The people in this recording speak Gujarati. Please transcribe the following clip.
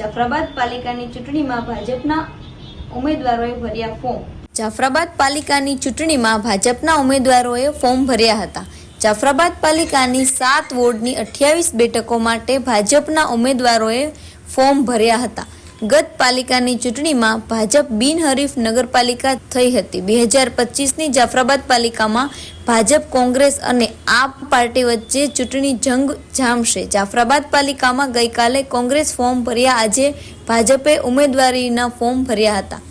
જાફરાબાદ પાલિકાની ચૂંટણીમાં ભાજપના ઉમેદવારોએ ભર્યા ફોર્મ. જાફરાબાદ પાલિકાની ચૂંટણીમાં ભાજપના ઉમેદવારોએ ફોર્મ ભર્યા હતા. જાફરાબાદ પાલિકાની સાત વોર્ડની અઠ્યાવીસ બેઠકો માટે ભાજપના ઉમેદવારોએ ફોર્મ ભર્યા હતા. ગત પાલિકાની ચૂંટણીમાં ભાજપ બિનહરીફ નગરપાલિકા થઈ હતી. બે હજાર પચીસની જાફરાબાદ પાલિકામાં ભાજપ, કોંગ્રેસ અને આપ પાર્ટી વચ્ચે ચૂંટણી જંગ જામશે. જાફરાબાદ પાલિકામાં ગઈકાલે કોંગ્રેસ ફોર્મ ભર્યા. આજે ભાજપે ઉમેદવારીના ફોર્મ ભર્યા હતા.